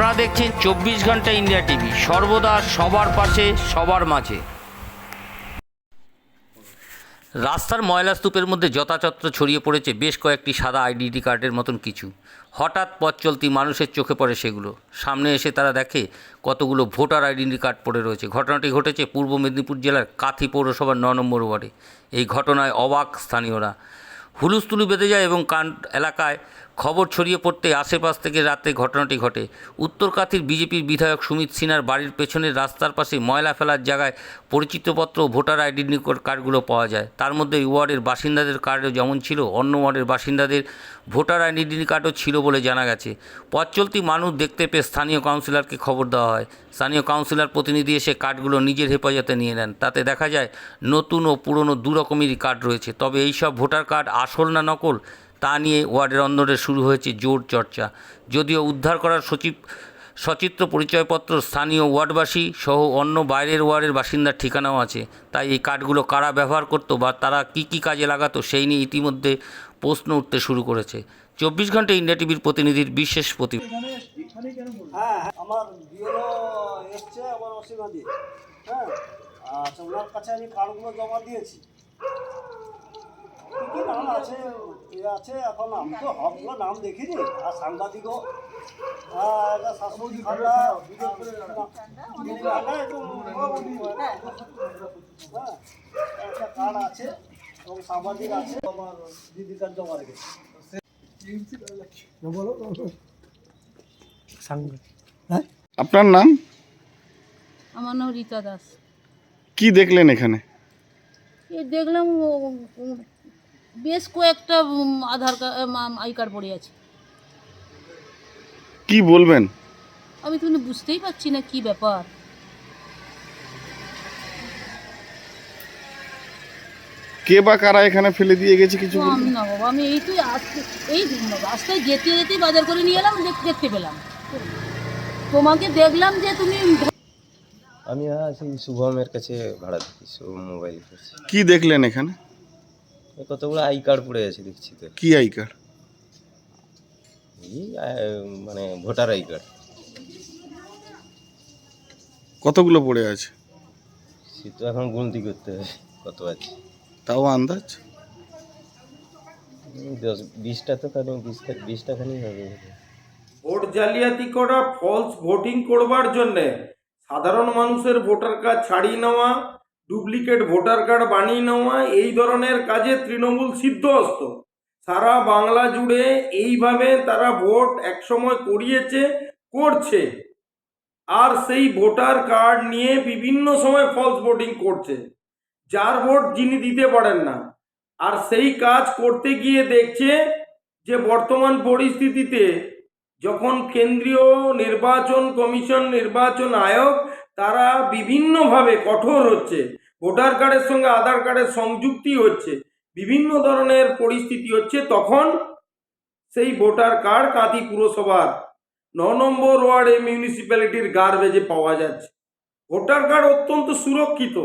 আপনারা দেখছেন চব্বিশ ঘণ্টা ইন্ডিয়া টিভি। সর্বদা সবার পাশে, সবার মাঝে। রাস্তার ময়লা স্তূপের মধ্যে যথাযথ ছড়িয়ে পড়েছে বেশ কয়েকটি সাদা আইডেন্টি কার্ডের মতন কিছু। হঠাৎ পথ চলতি মানুষের চোখে পড়ে সেগুলো। সামনে এসে তারা দেখে কতগুলো ভোটার আইডেন্টি কার্ড পড়ে রয়েছে। ঘটনাটি ঘটেছে পূর্ব মেদিনীপুর জেলার কাথি পৌরসভার ন নম্বর ওয়ার্ডে। এই ঘটনায় অবাক স্থানীয়রা। হুলুস্থুলু বেঁধে যায় এবং কান এলাকায় খবর ছড়িয়ে পড়তে আশেপাশ থেকে রাতে ঘটনাটি ঘটে। উত্তর কাথির বিজেপির বিধায়ক সুমিত সিনহার বাড়ির পেছনের রাস্তার পাশে ময়লা ফেলার জায়গায় পরিচিতপত্র ভোটার আইডেন্টি কার্ডগুলো পাওয়া যায়। তার মধ্যে ওয়ার্ডের বাসিন্দাদের কার্ডও যেমন ছিল, অন্য ওয়ার্ডের বাসিন্দাদের ভোটার আইডেন্টি কার্ডও ছিল বলে জানা গেছে। পথ চলতি মানুষ দেখতে পেয়ে স্থানীয় কাউন্সিলরকে খবর দেওয়া হয়। স্থানীয় কাউন্সিলর প্রতিনিধি এসে কার্ডগুলো নিজের হেফাজতে নিয়ে নেন। তাতে দেখা যায়, নতুন ও পুরনো দু রকমেরই কার্ড রয়েছে। তবে এইসব ভোটার কার্ড আসল না নকল তা নিয়ে ওয়ার্ডের অন্দরে শুরু হয়েছে জোর চর্চা। যদিও উদ্ধার করার সচিব সচিত্র পরিচয়পত্র স্থানীয় ওয়ার্ডবাসী সহ অন্য বাইরের ওয়ার্ডের বাসিন্দার ঠিকানাও আছে। তাই এই কার্ডগুলো কারা ব্যবহার করতো বা তারা কি কি কাজে লাগাতো সেই নিয়ে ইতিমধ্যে প্রশ্ন উঠতে শুরু করেছে। চব্বিশ ঘণ্টা ইন্ডিয়া টিভির প্রতিনিধির বিশেষ প্রতিবেদন হ্যাঁ হ্যাঁ, হ্যাঁ আচ্ছা ওনার কাছে আমি কার্ডগুলো জমা দিয়েছি। কী কী নাম আছে? এ আছে এখন আমি তো হবগুলো নাম দেখিনি আর সাংবাদিকও। হ্যাঁ হ্যাঁ একটা কার্ড আছে এবং সাংবাদিক আছে আমার দিদি কার্ড জমা রেখেছি হ্যাঁ? আপনার নাম? আমার নাম রীতা দাস। কি দেখলেন এখানে? দেখলাম বেশ কয়েকটা আধার কার্ড আই কার্ড পড়ে আছে। কি বলবেন? আমি তো বুঝতেই পারছি না কি ব্যাপার। কে বা কারা এখানে ফেলে দিয়ে গেছে কিছু আমি না বাবা আমি এই তো আসতে এই রাস্তায় যেতে যেতেই বাজার করে নিয়ে এলাম দেখ- দেখতে পেলাম। তোমাকে দেখলাম যে তুমি আমি আছি শুভমের কাছে ভাড়া থাকি শুভম মোবাইল কি দেখলেন এখানে? কতগুলো আই কার্ড পড়ে আছে দেখছি তো। কি আই কার্ড? এই আহ, মানে ভোটার আই কার্ড। কতগুলো পড়ে আছে? সে তো এখন গুনতি করতে হবে কত আছে। তাও আন্দাজ? উম, দশ বিশটা তো খানি বিশটা বিশটা খানি হবে। ভোট জালিয়াতি করা ফলস ভোটিং করবার জন্যে সাধারণ মানুষের ভোটার কার্ড ছাড়িয়ে নেওয়া ডুপ্লিকেট ভোটার কার্ড বানিয়ে নেওয়া, এই ধরনের কাজে তৃণমূল সিদ্ধ সিদ্ধহস্ত। সারা বাংলা জুড়ে এইভাবে তারা ভোট একসময় করিয়েছে, করছে। আর সেই ভোটার কার্ড নিয়ে বিভিন্ন সময় ফলস ভোটিং করছে। যার ভোট যিনি দিতে পারেন না। আর সেই কাজ করতে গিয়ে দেখছে যে বর্তমান পরিস্থিতিতে যখন কেন্দ্রীয় নির্বাচন কমিশন, নির্বাচন আয়োগ, তারা বিভিন্নভাবে কঠোর হচ্ছে। ভোটার কার্ডের সঙ্গে আধার কার্ডের সংযুক্তি হচ্ছে, বিভিন্ন ধরনের পরিস্থিতি হচ্ছে, তখন সেই ভোটার কার্ড কাঁথি পুরসভার ন নম্বর ওয়ার্ডে মিউনিসিপ্যালিটির গার্বেজে পাওয়া যাচ্ছে। ভোটার কার্ড অত্যন্ত সুরক্ষিত।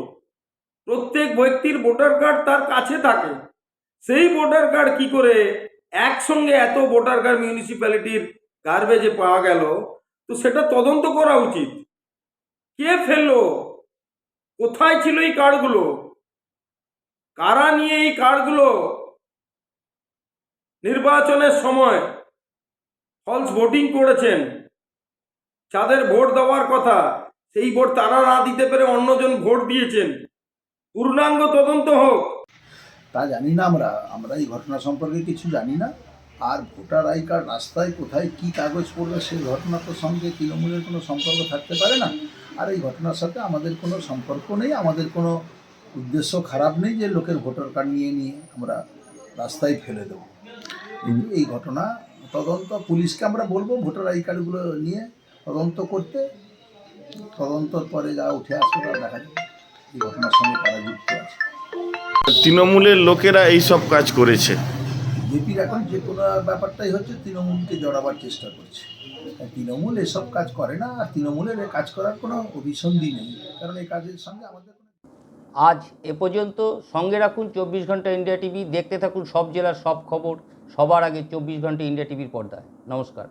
প্রত্যেক ব্যক্তির ভোটার কার্ড তার কাছে থাকে। সেই ভোটার কার্ড কি করে একসঙ্গে এত ভোটার কার্ড মিউনিসিপ্যালিটির গার্বেজে পাওয়া গেল, তো সেটা তদন্ত করা উচিত। কে ফেলল? কোথায় ছিল এই কার্ডগুলো? কারা নিয়ে এই কার্ডগুলো? নির্বাচনের সময় ফলস ভোটিং করেছেন। যাদের ভোট দেওয়ার কথা, সেই ভোট তারা না দিতে পেরে অন্যজন ভোট দিয়েছেন। পূর্ণাঙ্গ তদন্ত হোক। তা জানি না আমরা আমরা এই ঘটনা সম্পর্কে কিছু জানি না। আর ভোটার আই কার্ড রাস্তায় কোথায় কি কাগজ পড়বে সেই ঘটনা তো সঙ্গে তৃণমূলের কোনো সম্পর্ক থাকতে পারে না? আর এই ঘটনার সাথে আমাদের কোনো সম্পর্ক নেই আমাদের কোনো উদ্দেশ্য খারাপ নেই যে লোকের ভোটার কার্ড নিয়ে নিয়ে আমরা রাস্তায় ফেলে দেবো। কিন্তু এই ঘটনা তদন্ত পুলিশকে আমরা বলব ভোটার আই কার্ডগুলো নিয়ে তদন্ত করতে। তদন্তর পরে যা উঠে আসবে তা দেখা যাবে। এই ঘটনার সঙ্গে তারা যুক্ত আছে। তৃণমূলের লোকেরা এই সব কাজ করেছে। বিজেপির এখন যে কোনো ব্যাপারটাই হচ্ছে তৃণমূলকে জড়াবার চেষ্টা করছে। তৃণমূল এসব কাজ করে না, আর তৃণমূলের কাজ করার কোনো অভিসন্ধি নেই। কারণ এই কাজের সঙ্গে আমাদের আজ এ পর্যন্ত সঙ্গে রাখুন চব্বিশ ঘণ্টা ইন্ডিয়া টিভি, দেখতে থাকুন সব জেলার সব খবর, সবার আগে চব্বিশ ঘণ্টা ইন্ডিয়া টিভির পর্দায়। নমস্কার।